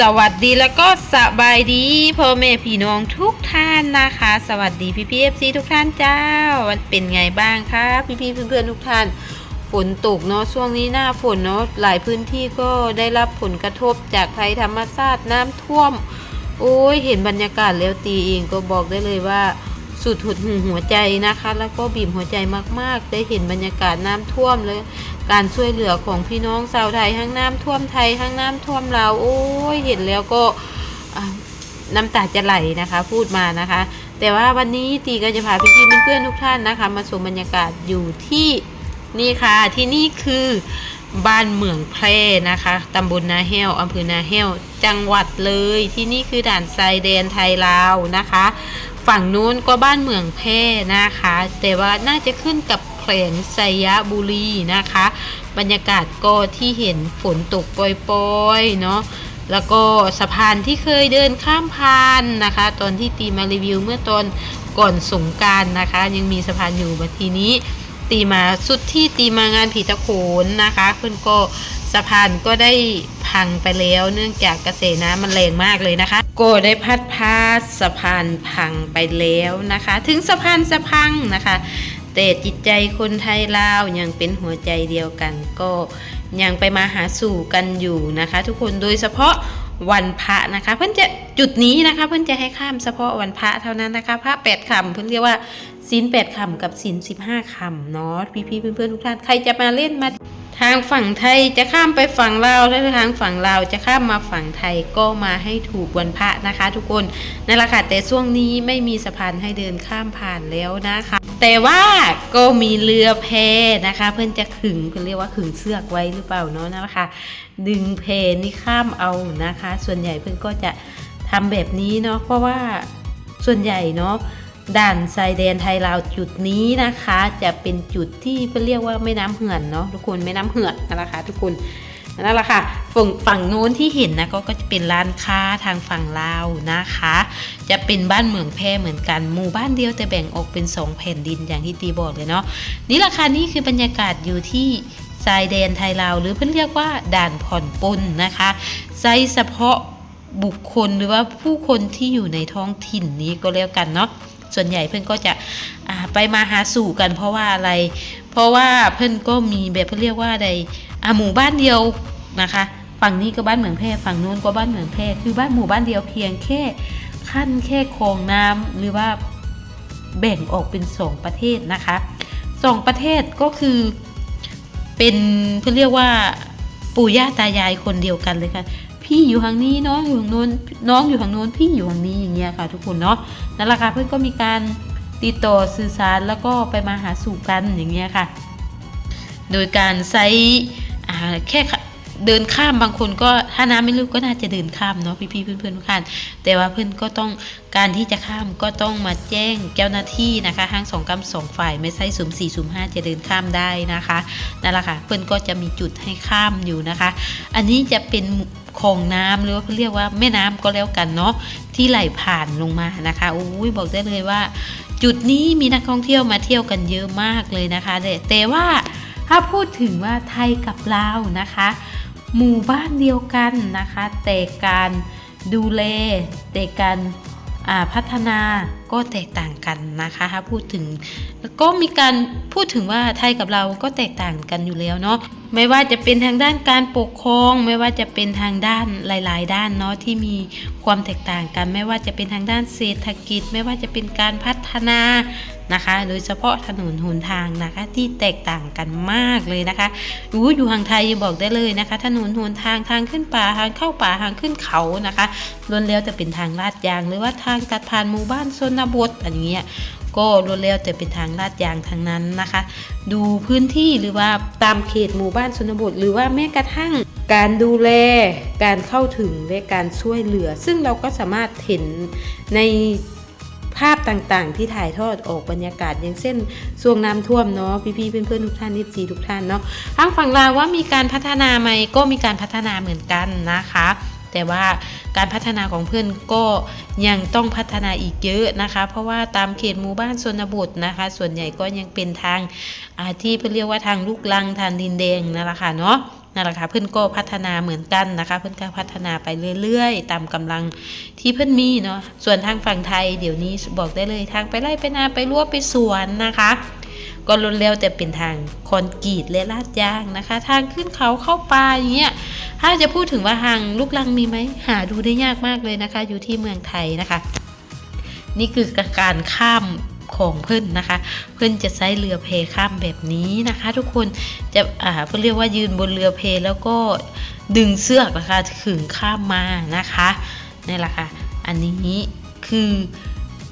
สวัสดีแล้วก็สบายดีพ่อแม่พี่น้องทุกท่านนะคะ สวัสดีพี่พีเอฟซีทุกท่านเจ้าวันเป็นไงบ้างคะพี่พี่ๆเพื่อนๆทุกท่าน ฝนตกเนาะช่วงนี้หน้าฝนเนาะหลายพื้นที่ก็ได้รับผลกระทบจากภัยธรรมชาติน้ำท่วม โอ้ยเห็นบรรยากาศแล้วตีเองก็บอกได้เลยว่า สุดหดหูหัวใจนะคะ แล้วก็บีบหัวใจมากๆ ได้เห็นบรรยากาศน้ำท่วมเลยการช่วยเหลือของพี่น้องชาวไทยทั้งน้ำท่วมไทยทั้งน้ำท่วมลาวโอ้ยเห็นแล้วก็น้ำตาจะไหลนะคะพูดมานะคะ แต่ว่าวันนี้ตีก็จะพาพี่ๆเพื่อนๆทุกท่านนะคะ มาชมบรรยากาศอยู่ที่นี่ค่ะ ที่นี่คือบ้านเหมืองแพร่นะคะตำบลนาแห้วอำเภอนาแห้วจังหวัดเลย ที่นี่คือด่านชายแดนไทยลาวนะคะ ฝั่งนู้นก็บ้านเมืองแพร่นะคะ แต่ว่าน่าจะขึ้นกับแขวงไซยบุรีนะคะ บรรยากาศก็ที่เห็นฝนตกปล่อยๆเนาะแล้วก็สะพานที่เคยเดินข้ามพานนะคะ ตอนที่ตีมารีวิวเมื่อตอนก่อนสงการนะคะ ยังมีสะพานอยู่มาทีนี้ ตีมาสุดที่ตีมางานผีตะโขนนะคะ เพื่อนก็ สะพานก็ได้พังไปแล้วเนื่องจากกระแสน้ำมันแรงมากเลยนะคะ โกได้พัดพาสะพานพังไปแล้วนะคะ ถึงสะพานสะพังนะคะ แต่จิตใจคนไทยลาวยังเป็นหัวใจเดียวกัน ก็ยังไปมาหาสู่กันอยู่นะคะ ทุกคนโดยเฉพาะวันพระนะคะ เพื่อนจะจุดนี้นะคะ เพื่อนจะให้ข้ามเฉพาะวันพระเท่านั้นนะคะ พระแปดคำเพื่อนเรียกว่า ศีลแปดคำกับศีลสิบห้าคำเนาะพี่ๆเพื่อนๆทุกท่านใครจะมาเล่นมาทางฝั่งไทยจะข้ามไปฝั่งลาวและทางฝั่งลาวจะข้ามมาฝั่งไทยก็มาให้ถูกวันพระนะคะ ทุกคนนั่นแหละค่ะแต่ช่วงนี้ไม่มีสะพานให้เดินข้ามผ่านแล้วนะคะ แต่ว่าก็มีเรือแพนะคะ เพื่อนจะขึงเพื่อนเรียกว่าขึงเสือกไว้หรือเปล่าเนาะนั่นแหละค่ะดึงเพนี่ข้ามเอานะคะ ส่วนใหญ่เพื่อนก็จะทำแบบนี้เนาะเพราะว่าส่วนใหญ่เนาะ ด่านชายแดนไทยลาวจุดนี้นะคะ จะเป็นจุดที่เพื่อเรียกว่าแม่น้ำเหือนเนาะทุกคนแม่น้ำเหือนนั่นแหละค่ะทุกคนนั่นแหละค่ะฝั่งฝั่งโน้นที่เห็นนะก็ก็จะเป็นร้านค้าทางฝั่งลาวนะคะ จะเป็นบ้านเมืองแพร่เหมือนกันหมู่บ้านเดียวแต่แบ่งออกเป็นสองแผ่นดินอย่างที่ตีบอกเลยเนาะนี่ราคานี่คือบรรยากาศอยู่ที่ชายแดนไทยลาวหรือเพื่อนเรียกว่าด่านผ่อนปลนนะคะใช้เฉพาะบุคคลหรือว่าผู้คนที่อยู่ในท้องถิ่นนี้ก็แล้วกันเนาะ ส่วนใหญ่เพื่อนก็จะไปมาหาสู่กันเพราะว่าอะไร เพราะว่าเพื่อนก็มีแบบเพื่อเรียกว่าใดหมู่บ้านเดียวนะคะ ฝั่งนี้ก็บ้านเหมืองแพร่ฝั่งโน้นก็บ้านเหมืองแพร่คือบ้านหมู่บ้านเดียวเพียงแค่ขั้นแค่คลองน้ำหรือว่าแบ่งออกเป็นสองประเทศนะคะสองประเทศก็คือเป็นเพื่อเรียกว่าปู่ย่าตายายคนเดียวกันเลยค่ะ พี่อยู่ทางนี้น้องอยู่ทางโน้นน้องอยู่ทางโน้นพี่อยู่ทางนี้อย่างเงี้ยค่ะ ทุกคนเนาะนั่นแหละค่ะเพื่อนก็มีการติดต่อสื่อสารแล้วก็ไปมาหาสู่กันอย่างเงี้ยค่ะ โดยการใช้อ่าแค่เดินข้ามบางคนก็ถ้าน้ำไม่ลึกก็น่าจะเดินข้ามเนาะพี่ๆเพื่อนๆทุกท่านแต่ว่าเพื่อนก็ต้องการที่จะข้ามก็ต้องมาแจ้งเจ้าหน้าที่นะคะทั้งสองกำสองฝ่ายไม่ใช่สุ่มสี่สุ่มห้าจะเดินข้ามได้นะคะนั่นแหละค่ะเพื่อนก็จะมีจุดให้ข้ามอยู่นะคะ อันนี้จะเป็นคลองน้ำหรือว่าเขาเรียกว่าแม่น้ำก็แล้วกันเนาะที่ไหลผ่านลงมานะคะอุ้ยบอกได้เลยว่า จุดนี้มีนักท่องเที่ยวมาเที่ยวกันเยอะมากเลยนะคะแต่แต่ว่าถ้าพูดถึงว่าไทยกับลาวนะคะ หมู่บ้านเดียวกันนะคะ แต่การดูแลแต่การอ่าพัฒนาก็แตกต่างกันนะคะถ้าพูดถึงแล้วก็มีการพูดถึงว่าไทยกับเราก็แตกต่างกันอยู่แล้วเนาะ ไม่ว่าจะเป็นทางด้านการปกครอง ไม่ว่าจะเป็นทางด้านหลาย ๆ ด้านเนาะที่มีความแตกต่างกัน ไม่ว่าจะเป็นทางด้านเศรษฐกิจ ไม่ว่าจะเป็นการพัฒนานะคะ โดยเฉพาะถนนหนทางนะคะที่แตกต่างกันมากเลยนะคะอู้อยู่ทางไทยยังบอกได้เลยนะคะ ถนนหนทางทางขึ้นป่าทางเข้าป่าทางขึ้นเขานะคะล้วนแล้วแต่เป็นทางลาดยางหรือว่าทางตัดผ่านหมู่บ้านชนบทอะไรเงี้ย ก็ล้วนแล้วแต่เป็นทางลาดยางทางนั้นนะคะ ดูพื้นที่หรือว่าตามเขตหมู่บ้านชนบท หรือว่าแม้กระทั่งการดูแลการเข้าถึงและการช่วยเหลือ ซึ่งเราก็สามารถเห็นในภาพต่างๆ ที่ถ่ายทอดออกบรรยากาศอย่างเช่นช่วงน้ำท่วมเนาะพี่ๆเพื่อนๆทุกท่านทีซีทุกท่านเนาะทางฝั่งลาวว่ามีการพัฒนาไหมก็มีการพัฒนาเหมือนกันนะคะ แต่ว่าการพัฒนาของเพื่อนก็ยังต้องพัฒนาอีกเยอะนะคะ เพราะว่าตามเขตหมู่บ้านชนบทนะคะ ส่วนใหญ่ก็ยังเป็นทางอาที่เพื่อเรียกว่าทางลูกลังทางดินแดงนั่นแหละค่ะเนาะนั่นแหละค่ะเพื่อนก็พัฒนาเหมือนกันนะคะ เพื่อนก็พัฒนาไปเรื่อยๆ ตามกำลังที่เพื่อนมีเนาะส่วนทางฝั่งไทยเดี๋ยวนี้บอกได้เลยทางไปไร่ไปนาไปรั้วไปสวนนะคะ ก็ล้วนแล้วแต่เป็นทางคอนกรีตและลาดยางนะคะ ทางขึ้นเขาเข้าป่าอย่างเงี้ยถ้าจะพูดถึงว่าทางลูกลังมีไหมหาดูได้ยากมากเลยนะคะ อยู่ที่เมืองไทยนะคะ นี่คือการข้ามของเพิ่อนนะคะ เพิ่อนจะใช้เรือเพข้ามแบบนี้นะคะ ทุกคนจะอ่าเพิ่นเรียกว่ายืนบนเรือเพแล้วก็ดึงเสือกนะคะถึงข้ามมานะคะนี่แหละค่ะ อันนี้คือ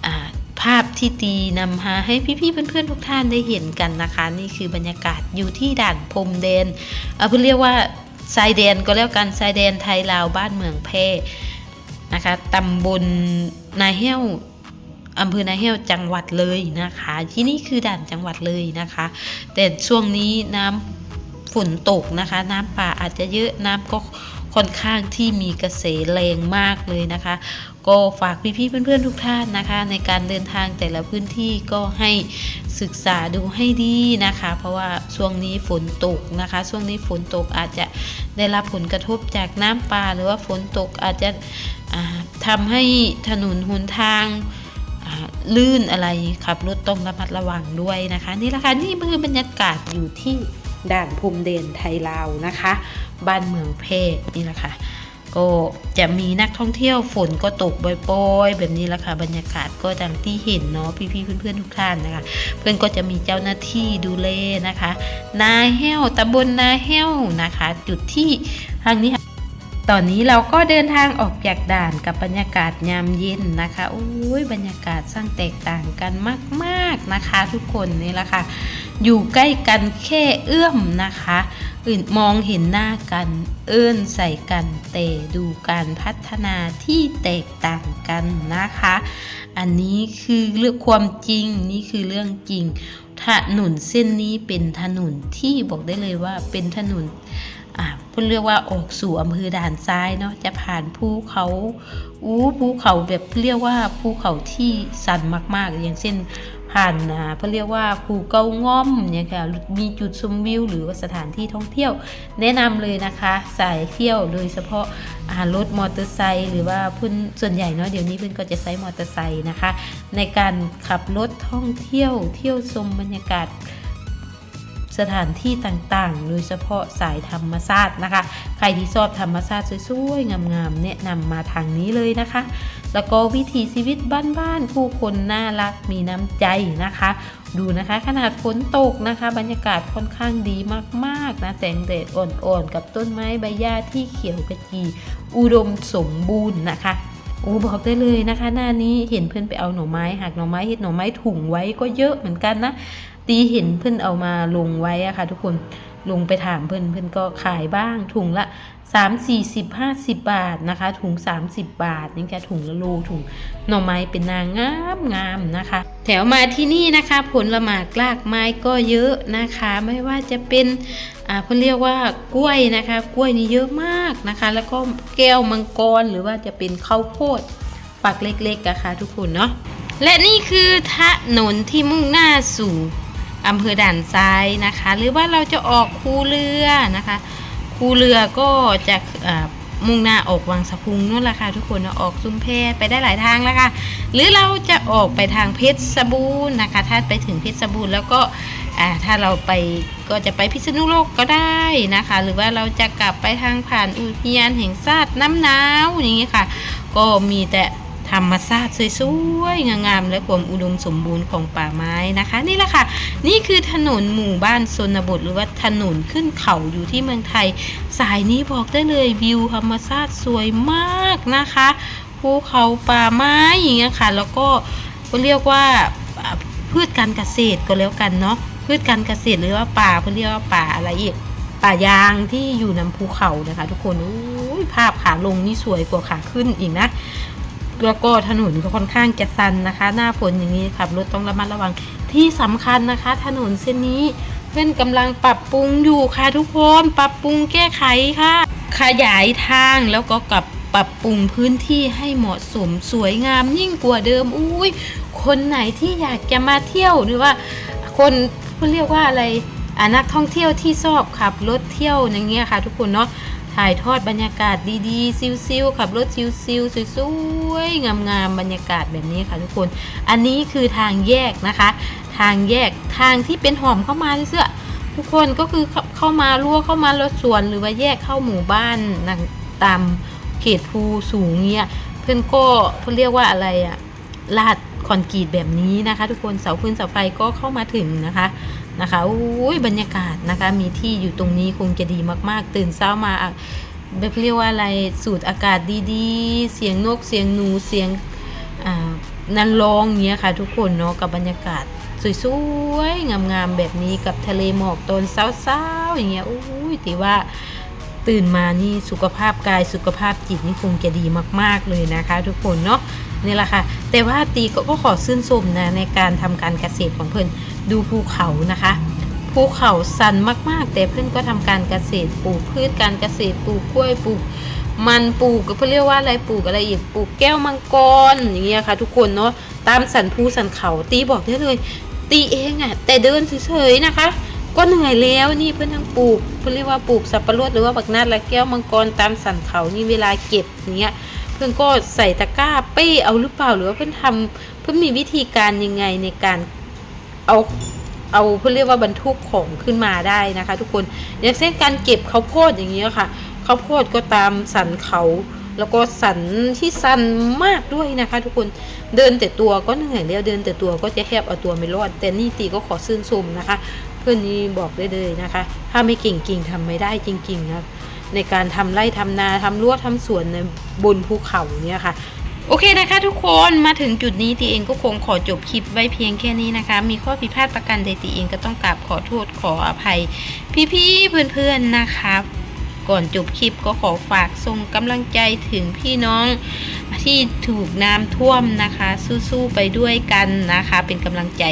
อ่า ภาพที่ตีนำมาให้พี่ๆเพื่อนๆทุกท่านได้เห็นกันนะคะ นี่คือบรรยากาศอยู่ที่ด่านพรมแดนเอ่อเพิ่นเรียกว่าชายแดนก็แล้วกันชายแดนไทยลาวบ้านเมืองแพร่นะคะตำบลนาเหี้ยวอำเภอนาเฮียวจังหวัดเลยนะคะ ที่นี่คือด่านจังหวัดเลยนะคะ แต่ช่วงนี้น้ำฝนตกนะคะ น้ำป่าอาจจะเยอะน้ำก็ค่อนข้างที่มีกระแสแรงมากเลยนะคะ ก็ฝากพี่ๆเพื่อนๆทุกท่านนะคะ ในการเดินทางแต่ละพื้นที่ก็ให้ศึกษาดูให้ดีนะคะ เพราะว่าช่วงนี้ฝนตกนะคะ ช่วงนี้ฝนตกอาจจะได้รับผลกระทบจากน้ำป่า หรือว่าฝนตกอาจจะอ่าทำให้ถนนหนทางลื่นอะไรขับรถต้องระมัดระวังด้วยนะคะ นี่แหละค่ะนี่คือบรรยากาศอยู่ที่ด่านพรมเดนไทยลาวนะคะ บ้านเมืองเพศนี่แหละค่ะ ก็จะมีนักท่องเที่ยวฝนก็ตกโปรยๆแบบนี้แหละค่ะบรรยากาศก็ดังที่เห็นเนาะพี่ๆเพื่อนๆทุกท่านนะคะ เพื่อนก็จะมีเจ้าหน้าที่ดูแลนะคะ นาแห้วตำบลนาแห้วนะคะ จุดที่ทางนี้ ตอนนี้เราก็เดินทางออกจากด่านกับบรรยากาศยามเย็นนะคะโอ้ยบรรยากาศสร้างแตกต่างกันมาก ๆนะคะ ทุกคนนี่แหละค่ะ อยู่ใกล้กันแค่เอื้อมนะคะอื่นมองเห็นหน้ากันเอื้นใส่กันแต่ดูการพัฒนาที่แตกต่างกันนะคะ อันนี้คือเรื่องความจริงนี่คือเรื่องจริง ถนนเส้นนี้เป็นถนนที่บอกได้เลยว่าเป็นถนนอ่าเพื่นเรียกว่าออกสู่อำเภอด่านซ้ายเนาะจะผ่านภูเขาอู้ภูเขาแบบเรียกว่าภูเขาที่สันมาก ๆ อย่างเช่น ผ่านอ่าเพื่อเรียกว่าภูเกาง่อมเนี่ยค่ะมีจุดชมวิวหรือว่าสถานที่ท่องเที่ยว แนะนำเลยนะคะสายเที่ยวโดยเฉพาะารถมอเตอร์ไซค์หรือว่าเพื่อนส่วนใหญ่เนาะเดี๋ยวนี้เพื่อนก็จะใช้มอเตอร์ไซค์นะคะ ในการขับรถท่องเที่ยว เที่ยวชมบรรยากาศสถานที่ต่างๆ โดยเฉพาะสายธรรมชาตินะคะ ใครที่ชอบธรรมชาติสวยๆ งามๆ แนะนำมาทางนี้เลยนะคะ แล้วก็วิถีชีวิตบ้านๆผู้คนน่ารักมีน้ำใจนะคะ ดูนะคะขนาดฝนตกนะคะ บรรยากาศค่อนข้างดีมากๆนะแสงแดดอ่อนๆ กับต้นไม้ใบหญ้าที่เขียวกระจีอุดมสมบูรณ์นะคะโอ้บอกได้เลยนะคะ หน้านี้เห็นเพื่อนไปเอาหน่อไม้หักหน่อไม้เห็ดหน่อไม้ถุงไว้ก็เยอะเหมือนกันนะตีเห็นเพื่อนเอามาลงไว้อะค่ะ ทุกคนลงไปถามเพื่อนเพื่อนก็ขายบ้างถุงละ 3 4 0 50บห้าสิบบาทนะคะ ถุง30บบาทนี่แค่ถุงละโลถุงหน่อไม้เป็นนางงามงามนะคะ แถวมาที่นี่นะคะ ผลละหมากลากไม้ก็เยอะนะคะ ไม่ว่าจะเป็นอ่าเพื่อเรียกว่ากล้วยนะคะ กล้วยนี่เยอะมากนะคะ แล้วก็แก้วมังกรหรือว่าจะเป็นข้าวโพดปักเล็กๆอะค่ะทุกคนเนาะและนี่คือถนนที่มุ่งหน้าสู่อำเภอด่านซ้ายนะคะ หรือว่าเราจะออกคูเรือนะคะ คูเรือก็จะมุ่งหน้าออกวังสะพุงนู่นละค่ะทุกคนออกซุมแพไปได้หลายทางแล้วค่ะ หรือเราจะออกไปทางเพชรบูรณ์นะคะ ถ้าไปถึงเพชรบูรณ์แล้วก็ถ้าเราไปก็จะไปพิษณุโลกก็ได้นะคะ หรือว่าเราจะกลับไปทางผ่านอุทยานแห่งชาติน้ำหนาวอย่างนี้ค่ะ ก็มีแต่ ธรรมชาติสวยๆ งามๆ และความอุดมสมบูรณ์ของป่าไม้นะคะ นี่แหละค่ะ นี่คือถนนหมู่บ้านชนบท หรือว่าถนนขึ้นเขาอยู่ที่เมืองไทย สายนี้บอกได้เลยวิวธรรมชาติสวยมากนะคะภูเขาป่าไม้อย่างเงี้ยค่ะ แล้วก็ก็เรียกว่าพืชการเกษตรก็แล้วกันเนาะพืชการเกษตรหรือว่าป่าเขาเรียกว่าป่าอะไรอีกป่ายางที่อยู่นำภูเขานะคะ ทุกคนอุ้ยภาพขาลงนี่สวยกว่าขาขึ้นอีกนะ แล้วก็ถนนก็ค่อนข้างจะซันนะคะ หน้าฝนอย่างนี้ขับรถต้องระมัดระวังที่สำคัญนะคะ ถนนเส้นนี้เพื่อนกำลังปรับปรุงอยู่ค่ะทุกคนปรับปรุงแก้ไขค่ะ ขยายทางแล้วก็กับปรับปรุงพื้นที่ให้เหมาะสมสวยงามยิ่งกว่าเดิมอุ้ยคนไหนที่อยากจะมาเที่ยวหรือว่า คนเขาเรียกว่าอะไรอนักท่องเที่ยวที่ชอบขับรถเที่ยวอย่างเงี้ยค่ะ ทุกคนเนาะ ถ่ายทอดบรรยากาศดีๆ ซิวๆขับรถซิวๆสวยๆงามๆบรรยากาศแบบนี้ค่ะทุกคน อันนี้คือทางแยกนะคะ ทางแยกทางที่เป็นหอมเข้ามาเสื้อทุกคนก็คือเข้ามารั้วเข้ามารถสวนหรือว่าแยกเข้าหมู่บ้านนะตามเขตภูสูงเงี้ยเพื่อนก็เพื่อนเรียกว่าอะไรอะลาดคอนกรีตแบบนี้นะคะ ทุกคนเสาพื้นเสาไฟก็เข้ามาถึงนะคะ นะคะอุ้ยบรรยากาศนะคะ มีที่อยู่ตรงนี้คงจะดีมากๆ ตื่นเช้ามาแบบเรียกว่าอะไรสูดอากาศดีๆ เสียงนกเสียงหนูเสียงนันร้องเงี้ยค่ะ ทุกคนเนาะกับบรรยากาศสวยๆ งามๆ แบบนี้กับทะเลหมอกตอนเช้าๆ อย่างเงี้ยอุ้ยถือว่าตื่นมานี่สุขภาพกายสุขภาพจิตนี่คงจะดีมากๆเลยนะคะ ทุกคนเนาะ นี่แหละค่ะ แต่ว่าตีก็ขอชื่นชมนะในการทำการเกษตรของเพื่อนดูภูเขานะคะภูเขาสันมาก ๆ แต่เพื่อนก็ทำการเกษตรปลูกพืชการเกษตรปลูกกล้วยปลูกมันปลูกก็เขาเรียกว่าอะไรปลูกอะไรอีกปลูกแก้วมังกรอย่างเงี้ยค่ะ ทุกคนเนาะตามสันภูสันเขาตีบอกได้เลย ตีเองอะแต่เดินเฉยๆนะคะ ก็เหนื่อยแล้วนี่เพื่อนทั้งปลูกเพื่อเรียกว่าปลูกสับปะรดหรือว่าบักนาดและแก้วมังกรตามสันเขานี่เวลาเก็บอย่างเงี้ย เพื่อนก็ใส่ตะกร้าเป้เอาหรือเปล่าหรือว่าเพื่อนทำเพื่อนมีวิธีการยังไงในการเอาเอาเพื่อนเรียกว่าบรรทุกของขึ้นมาได้นะคะ ทุกคนอย่างเช่นการเก็บข้าวโพดอย่างเงี้ค่ะข้าวโพดก็ตามสันเขา แล้วก็สันที่สันมากด้วยนะคะ ทุกคนเดินแต่ตัวก็เหนื่อยแล้วเดินแต่ตัวก็จะแคบเอาตัวไม่รอด แต่นี่ตีก็ขอซื่นชมนะคะ เพื่อนนี้บอกได้เลยนะคะ ถ้าไม่เก่งจริงทำไม่ได้จริงๆนะ ในการทำไร่ทำนาทำรั้วทำสวนในบนภูเขาเนี่ยค่ะ โอเคนะคะทุกคนมาถึงจุดนี้ตีเองก็คงขอจบคลิปไว้เพียงแค่นี้นะคะ มีข้อผิดพลาดประการใดตีเองก็ต้องกราบขอโทษขออภัย พี่ๆเพื่อนๆนะคะก่อนจบคลิปก็ขอฝากส่งกำลังใจถึงพี่น้องที่ถูกน้ำท่วมนะคะ สู้ๆไปด้วยกันนะคะ เป็นกำลังใจ